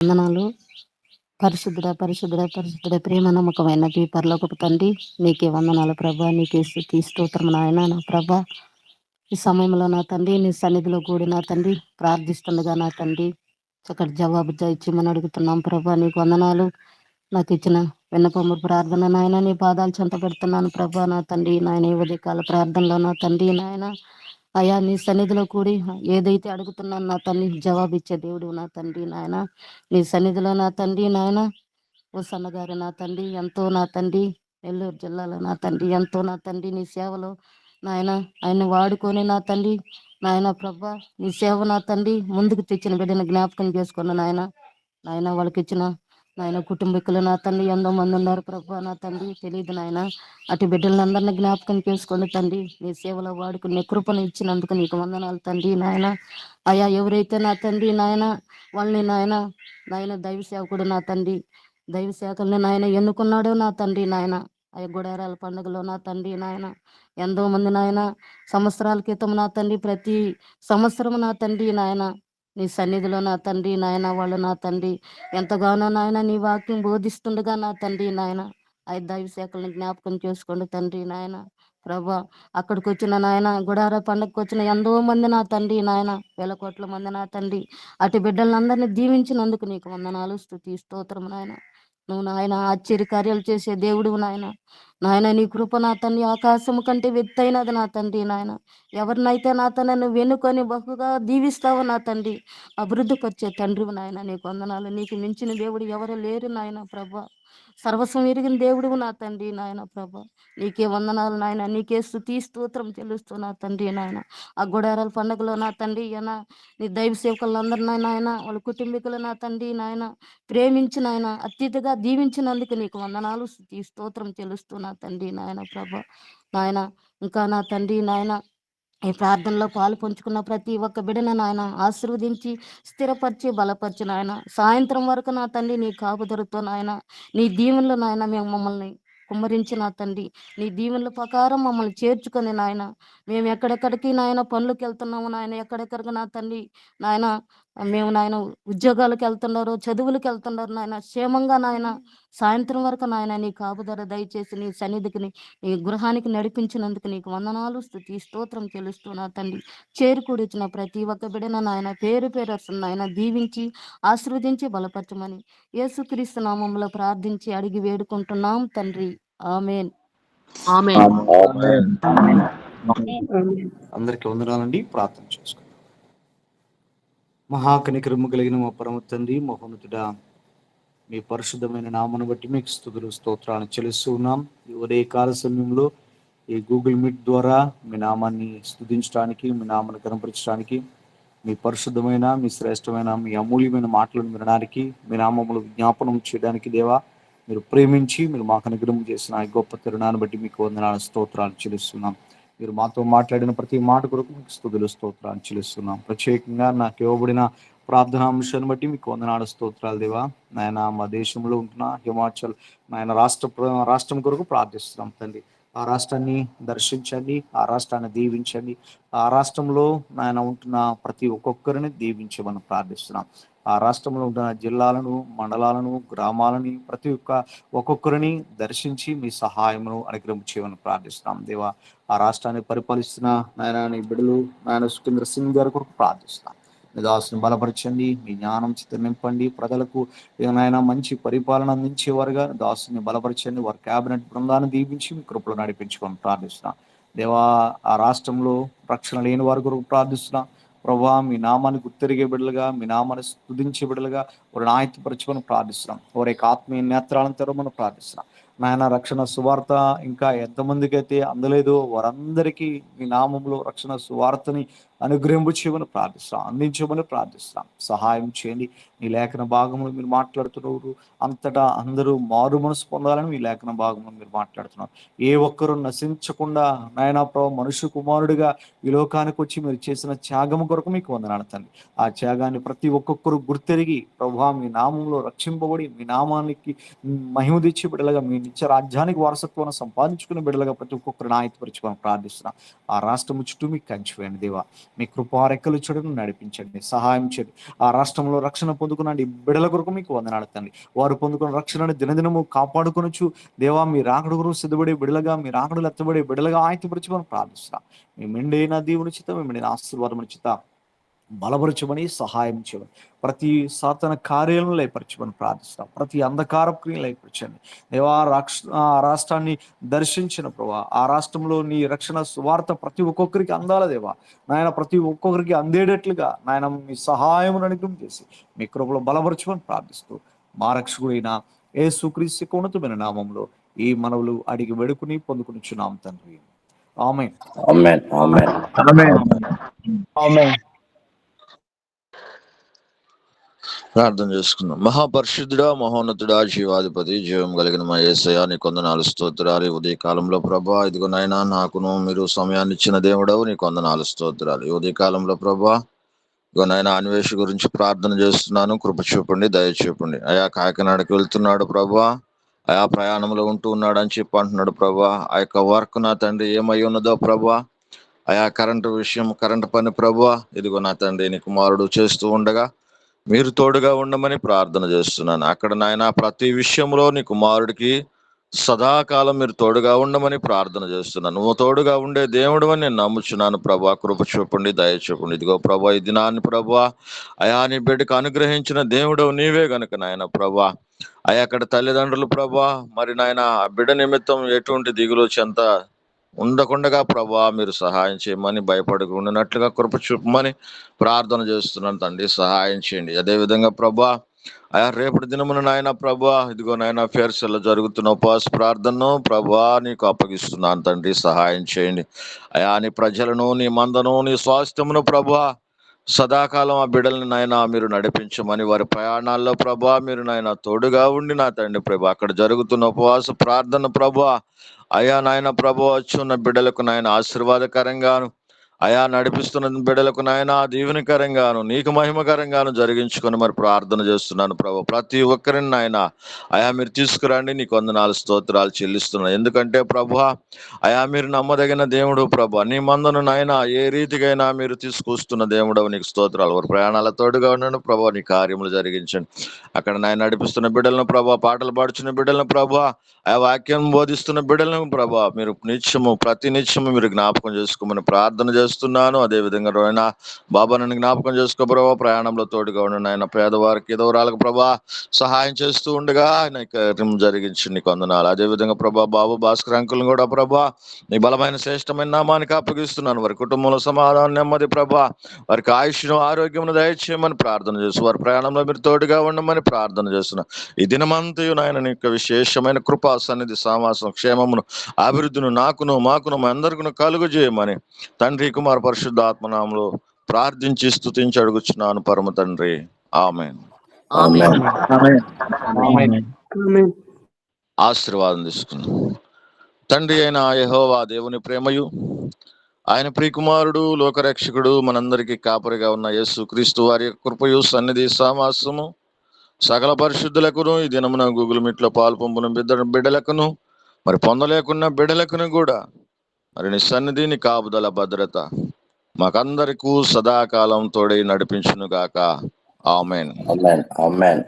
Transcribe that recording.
వందనాలు. పరిశుద్ధుడ పరిశుద్ధుడ పరిశుద్ధుడ ప్రేమ నమ్మకమైన ఈ పరలోకపు తండ్రి నీకే వందనాలు ప్రభా నీకే స్థుతి స్తోత్రం నాయన నా ప్రభా. ఈ సమయంలో నా తండ్రి నీ సన్నిధిలో కూడి నా తండ్రి ప్రార్థిస్తుండగా నా తండ్రి చక్కటి జవాబు ఇచ్చిమని అడుగుతున్నాం ప్రభా నీకు వందనాలు. నాకు ఇచ్చిన విన్నపము ప్రార్థన నాయన నీ పాదాలు చెంత పెడుతున్నాను ప్రభా నా తండ్రి నాయన ఉదయకాల ప్రార్థనలో నా తండ్రి నాయన. అయా నీ సన్నిధిలో కూడి ఏదైతే అడుగుతున్నాను నా తండ్రి జవాబిచ్చే దేవుడు నా తండ్రి నాయన. నీ సన్నిధిలో నా తండ్రి నాయన. ఓ సన్నగారు నా తండ్రి ఎంతో నా తండ్రి. నెల్లూరు జిల్లాలో నా తండ్రి ఎంతో నా తండ్రి. నీ సేవలో నాయన ఆయన వాడుకొని నా తండ్రి. నాయన ప్రభా నీ సేవ నా తండ్రి. ముందుకు తెచ్చిన బిడ్డను జ్ఞాపకం చేసుకున్న నాయన నాయన వాళ్ళకి ఇచ్చిన నాయన కుటుంబీకులు నా తండ్రి ఎంతో మంది ఉన్నారు ప్రభు నా తండ్రి. తెలియదు నాయన అటు బిడ్డలందరినీ జ్ఞాపకం చేసుకోండి తండ్రి. నీ సేవలో వాడుకునే కృపను ఇచ్చినందుకు నీకు వందనాలు తండ్రి నాయన. అయా ఎవరైతే నా తండ్రి నాయన వాళ్ళని నాయన నాయన దైవ సేవకుడు నా తండ్రి దైవ సేవకుల్ని నాయన ఎన్నుకున్నాడు నా తండ్రి నాయన. అయ్య గుడారాల పండుగలో నా తండ్రి నాయన ఎంతో మంది నాయన సంవత్సరాల క్రితం నా తండ్రి ప్రతి సంవత్సరం నా తండ్రి నాయన. నీ సన్నిధిలో నా తండ్రి నాయన వాళ్ళు నా తండ్రి. ఎంతగానో నాయన నీ వాక్యం బోధిస్తుండగా నా తండ్రి నాయన. ఐదు దైవ శాఖలను జ్ఞాపకం చేసుకోండి తండ్రి నాయన. ప్రభా అక్కడికి వచ్చిన నాయన గుడార పండుగకి వచ్చిన ఎంతో మంది నా తండ్రి నాయన వేల కోట్ల మంది నా తండ్రి. అటు బిడ్డలందరినీ దీవించినందుకు నీకు వందనాలు స్థుతి స్తోత్రం నాయన. నువ్వు నాయన ఆశ్చర్య కార్యాలు చేసే దేవుడు నాయన. నాయన నీ కృప నా తండ్రి ఆకాశము కంటే వెత్తైనది నా తండ్రి నాయన. ఎవరినైతే నా తన నువ్వు వెనుకొని బహుగా దీవిస్తావు నా తండ్రి అభివృద్ధి వచ్చే తండ్రి నాయన. నీకు వందనాలు. నీకు మించిన దేవుడు ఎవరు లేరు నాయన ప్రభా. సర్వస్వం ఎరిగిన దేవుడు నా తండ్రి నాయన ప్రభ. నీకే వందనాలు నాయన. నీకే స్థుతి స్తోత్రం చెల్లిస్తూ నా తండ్రి నాయన. ఆ గుడారాల పండుగలో నా తండ్రి అన నీ దైవ సేవకులందరూ నాయన వాళ్ళ కుటుంబీకులు నా తండ్రి నాయన ప్రేమించిన ఆయన అత్యతగా దీవించినందుకు నీకు వందనాలు స్థుతి స్తోత్రం చెల్లిస్తూ నా తండ్రి నాయన ప్రభ. నాయన ఇంకా నా తండ్రి నాయన ఈ ప్రార్థనలో పాలు పంచుకున్న ప్రతి ఒక్క బిడన నాయన ఆశీర్వదించి స్థిరపరిచి బలపరిచి నాయన. సాయంత్రం వరకు నా తండ్రి నీ కాపుదరుతో నాయన నీ దీవెనలో నాయన మేము మమ్మల్ని కుమ్మరించి నా తండ్రి. నీ దీవెనల ప్రకారం మమ్మల్ని చేర్చుకొని నాయన మేము ఎక్కడెక్కడికి నాయన పనులకు వెళ్తున్నాము నాయన. ఎక్కడెక్కడికి నా తండ్రి నాయన మేము నాయన ఉద్యోగాలకు వెళ్తున్నారు చదువులకు వెళ్తున్నారు నాయన క్షేమంగా నాయన సాయంత్రం వరకు నాయన నీ కాపుదర దయచేసి నీ సన్నిధికి నీ గృహానికి నడిపించినందుకు నీకు వందనాలు స్థుతి స్తోత్రం చెల్లిస్తూ నా తండ్రి. చేరుకూడిచిన ప్రతి ఒక్క బిడన నాయన పేరు పేరు నాయన దీవించి ఆశీర్వదించి బలపరచమని యేసుక్రీస్తు నామంలో ప్రార్థించి అడిగి వేడుకుంటున్నాం తండ్రి. ఆమెన్. అందరికి వందనాలండి. ప్రార్థన చేసుకుంటాం మహాకనికరము కలిగిన మా పరమ తండ్రి మహోన్నతుడా మీ పరిశుద్ధమైన నామను బట్టి మీకు స్థుతులు స్తోత్రాలను చెల్లిస్తూ ఉన్నాం. ఉదయ కాల సమయంలో ఈ గూగుల్ మీట్ ద్వారా మీ నామాన్ని స్థుతించడానికి మీ నామాన్ని కనపరచడానికి మీ పరిశుద్ధమైన మీ శ్రేష్టమైన మీ అమూల్యమైన మాటలను వినడానికి మీ నామములు విజ్ఞాపనం చేయడానికి దేవా మీరు ప్రేమించి మీరు మాకు అనుగ్రహం చేసిన గొప్ప తరుణాన్ని బట్టి మీకు వందనాలు స్తోత్రాలు చెల్లిస్తున్నాం. మీరు మాతో మాట్లాడిన ప్రతి మాట కొరకు మీకు స్థుతులు స్తోత్రాలు చెల్లిస్తున్నాం. ప్రత్యేకంగా నాకు ఇవ్వబడిన ప్రార్థనా అంశాన్ని బట్టి మీకు వందనాడు స్తోత్రాలు దేవా. నాయన మా దేశంలో ఉంటున్న హిమాచల్ నాయన రాష్ట్ర రాష్ట్రం కొరకు ప్రార్థిస్తున్నాం తండ్రి. ఆ రాష్ట్రాన్ని దర్శించండి ఆ రాష్ట్రాన్ని దీవించండి. ఆ రాష్ట్రంలో నాయన ఉంటున్న ప్రతి ఒక్కొక్కరిని దీవించమని ప్రార్థిస్తున్నాం. ఆ రాష్ట్రంలో ఉన్న జిల్లాలను మండలాలను గ్రామాలని ప్రతి ఒక్క ఒక్కొక్కరిని దర్శించి మీ సహాయమును అనుగ్రహించేయమని ప్రార్థిస్తున్నాం. దేవా ఆ రాష్ట్రాన్ని పరిపాలిస్తున్న నాయన బిడ్డలు నాయన సుఖేంద్ర సింగ్ గారి కొరకు ప్రార్థిస్తున్నాం. మీ దాసుని బలపరచండి మీ జ్ఞానం చిత్ర నింపండి. ప్రజలకు ఏమైనా మంచి పరిపాలన అందించేవారుగా దాసుని బలపరచండి. వారి కేబినెట్ బృందాన్ని దీపించి మీ కృపలు నడిపించుకొని ప్రార్థిస్తున్నాం. దేవా ఆ రాష్ట్రంలో రక్షణ లేని వారి కొరకు ప్రార్థిస్తున్నాం. ప్రభా మీ నామాన్ని గుర్తెరిగే బిడ్డలుగా మీ నామాన్ని స్థుతించే బిడ్డలుగా వారిని ఆయుతపరచుకొని ప్రార్థిస్తున్నాం. వారి యొక్క ఆత్మీయ నేత్రాలను తెరవమని ప్రార్థిస్తున్నాం. నాయన రక్షణ సువార్త ఇంకా ఎంతమందికైతే అయితే అందలేదో వారందరికీ మీ నామంలో రక్షణ సువార్తని అనుగ్రహింపు చేయమని ప్రార్థిస్తాం అందించమని ప్రార్థిస్తాం. సహాయం చేయండి. మీ లేఖన భాగంలో మీరు మాట్లాడుతున్నారు. అంతటా అందరూ మారు మనసు పొందాలని మీ లేఖన భాగంలో మీరు మాట్లాడుతున్నారు. ఏ ఒక్కరూ నశించకుండా నాయన ప్రభు మనుషు కుమారుడిగా ఈ లోకానికి వచ్చి మీరు చేసిన త్యాగము కొరకు మీకు వందనాలు తండ్రి. ఆ త్యాగాన్ని ప్రతి ఒక్కొక్కరు గుర్తెరిగి ప్రభా మీ నామంలో రక్షింపబడి మీ నామానికి మహిమ తెచ్చి బిడ్డలుగా మీ నిత్య రాజ్యానికి వారసత్వాన్ని సంపాదించుకుని బిడ్డలుగా ప్రతి ఒక్కొక్కరిని ఆయతపరచుకొని ప్రార్థిస్తున్నా. ఆ రాష్ట్రము చుట్టూ మీకు కంచివేయండి దేవా. మీ కృపారెక్కలు చెడును నడిపించండి. సహాయం చేయండి. ఆ రాష్ట్రంలో రక్షణ పొందుకునండి. బిడ్డల కొరకు మీకు వందనాలు తండ్రి. వారు పొందుకున్న రక్షణను దినదినము కాపాడుకొనొచ్చు దేవా మీ రాకడు కొరకు సిద్ధపడే బిడలగా మీ రాకడులు ఎత్తబడే బిడలగా ఆయతపరచుకొని ప్రార్థిస్తున్నా. మీ మెండైన దీవుని చిత్తం మీ మెండైన ఆశీర్వాదం చిత్త బలపరచమని సహాయం చేయమని. ప్రతి సాతన కార్యాలను లయపరచమని ప్రార్థిస్తాం ప్రతి అంధకార క్రియలు లయపరచండి. దేవా రాక్ష ఆ రాష్ట్రాన్ని దర్శించిన ప్రభా ఆ రాష్ట్రంలో నీ రక్షణ సువార్త ప్రతి ఒక్కొక్కరికి అందాల దేవా. నాయన ప్రతి ఒక్కొక్కరికి అందేటట్లుగా నాయన మీ సహాయం అనుగ్రహం చేసి మీ కృపలో బలపరచమని ప్రార్థిస్తూ మా రక్షకుడైన ఏ సుక్రీస్తు ఉన్నతమైన నామంలో ఈ మనవులు అడిగి వెడుకుని పొందుకునిచున్నాం తండ్రి. ఆమె Amen. Amen. ప్రార్థన చేసుకుందాం మహాపరిశుద్ధుడా మహోన్నతుడా జీవాధిపతి జీవం కలిగిన మా ఏసయా నీ కొందనాలు స్తోత్రాలు. ఉదయ కాలంలో ప్రభా ఇదిగో నాయనా నాకును మీరు సమయాన్ని ఇచ్చిన దేవుడవు నీ కొందనాలు స్తోత్రాలు. ఉదయ కాలంలో ప్రభా ఇదిగో నాయన అన్వేష గురించి ప్రార్థన చేస్తున్నాను. కృప చూపండి దయ చూపండి. అయా కాకినాడకి వెళ్తున్నాడు ప్రభా. ఆయా ప్రయాణంలో ఉంటూ ఉన్నాడు అని చెప్పి అంటున్నాడు ప్రభా. ఆ యొక్క వర్క్ నా తండ్రి ఏమై ఉన్నదో ప్రభా. ఆయా కరెంటు విషయం కరెంటు పని ప్రభా. ఇదిగో నా తండ్రి నీ కుమారుడు చేస్తూ ఉండగా మీరు తోడుగా ఉండమని ప్రార్థన చేస్తున్నాను. అక్కడ నాయన ప్రతి విషయంలో నీ కుమారుడికి సదాకాలం మీరు తోడుగా ఉండమని ప్రార్థన చేస్తున్నాను. నువ్వు తోడుగా ఉండే దేవుడు అని నేను నమ్ముచున్నాను ప్రభా. కృప చూపండి దయ చూపండి. ఇదిగో ప్రభా ఈ దినాన్ని ప్రభా అయా నీ బిడ్డకు అనుగ్రహించిన దేవుడు నీవే గనుక నాయన ప్రభా. అయా అక్కడ తల్లిదండ్రులు ప్రభా మరి నాయన ఆ బిడ్డ నిమిత్తం ఎటువంటి దిగులు చెంత ఉండకుండగా ప్రభా మీరు సహాయం చేయమని భయపడకుండానట్లుగా కృప చూపమని ప్రార్థన చేస్తున్నాను తండ్రి. సహాయం చేయండి. అదే విధంగా ప్రభా అయా రేపటి దినమున నాయన ప్రభా ఇదిగో నాయన ఫేర్స్లో జరుగుతున్న ఉపవాస ప్రార్థనను ప్రభా నీకు అప్పగిస్తున్నాను తండ్రి. సహాయం చేయండి. అయా నీ ప్రజలను నీ మందను నీ స్వాస్థ్యమును ప్రభా సదాకాలం ఆ బిడ్డల్ని నాయన మీరు నడిపించమని వారి ప్రయాణాల్లో ప్రభా మీరు నాయన తోడుగా ఉండి నా తండ్రి ప్రభా. అక్కడ జరుగుతున్న ఉపవాస ప్రార్థన ప్రభా. అయా నాయన ప్రభా వచ్చి ఉన్న బిడ్డలకు నాయన ఆశీర్వాదకరంగాను. అయా నడిపిస్తున్న బిడ్డలకు నాయన దీవెనకరంగాను నీకు మహిమకరంగాను జరిగించుకొని మరి ప్రార్థన చేస్తున్నాను ప్రభు. ప్రతి ఒక్కరిని నాయన అయా మీరు తీసుకురండి నీకు వందనాలు స్తోత్రాలు చెల్లిస్తున్నాను. ఎందుకంటే ప్రభు అయా మీరు నమ్మదగిన దేవుడు ప్రభు. నీ మందను నాయన ఏ రీతికైనా మీరు తీసుకొస్తున్న దేవుడు నీకు స్తోత్రాలు. వారి ప్రయాణాల తోడుగా ఉన్నాను ప్రభు నీ కార్యములు జరిగించండి. అక్కడ నాయన నడిపిస్తున్న బిడ్డలను ప్రభా పాటలు పాడుచున్న బిడ్డలను ప్రభు ఆ వాక్యం బోధిస్తున్న బిడ్డలను ప్రభా మీరు నిత్యము ప్రతి నిత్యము మీరు జ్ఞాపకం చేసుకోమని ప్రార్థన చేస్తున్నాను. అదే విధంగా బాబా నన్ను జ్ఞాపకం చేసుకో ప్రభా. ప్రయాణంలో తోడుగా ఉండండి ఆయన పేదవారికి ఎదవరాలకు ప్రభా సహాయం చేస్తూ ఉండగా ఆయన కార్యం జరిగించి నీకు అందనాలు అదే విధంగా ప్రభా బాబు భాస్కర్ అంకులను కూడా ప్రభా నీ బలమైన శ్రేష్టమైన నామానికి అప్పగిస్తున్నాను. వారి కుటుంబంలో సమాధానం నెమ్మది ప్రభా. వారికి ఆయుష్ను ఆరోగ్యమును దయచేయమని ప్రార్థన చేస్తూ వారి ప్రయాణంలో మీరు తోడుగా ఉండమని ప్రార్థన చేస్తున్నాను ఈ దినమంతయు నాయన నీ యొక్క విశేషమైన కృపా సన్నిధి సామాసం క్షేమమును అభివృద్ధిను నాకును మాకును మా అందరికీ కలుగు చేయమని తండ్రి కుమార్ పరిశుద్ధాత్మనామంలో ప్రార్థించి స్తుతించి అడుగుచున్నాను పరమ తండ్రి. ఆమె. ఆశీర్వాదం తీసుకుందాం. తండ్రి అయిన యెహోవా దేవుని ప్రేమయు ఆయన ప్రియకుమారుడు లోకరక్షకుడు మనందరికీ కాపరిగా ఉన్న యేసు క్రీస్తు వారి కృపయు సన్నిధి సామాసము సకల పరిశుద్ధులకును ఈ దినమున గూగుల్ మీట్లో పాలు పంపున బిడ్డ బిడ్డలకును మరి పొందలేకున్న బిడ్డలకును కూడా మరి నీ సన్నిధి నీ కాపుదల భద్రత మాకందరికీ సదాకాలం తోడై నడిపించును గాక ఆమెన్. Amen. ఆమేన్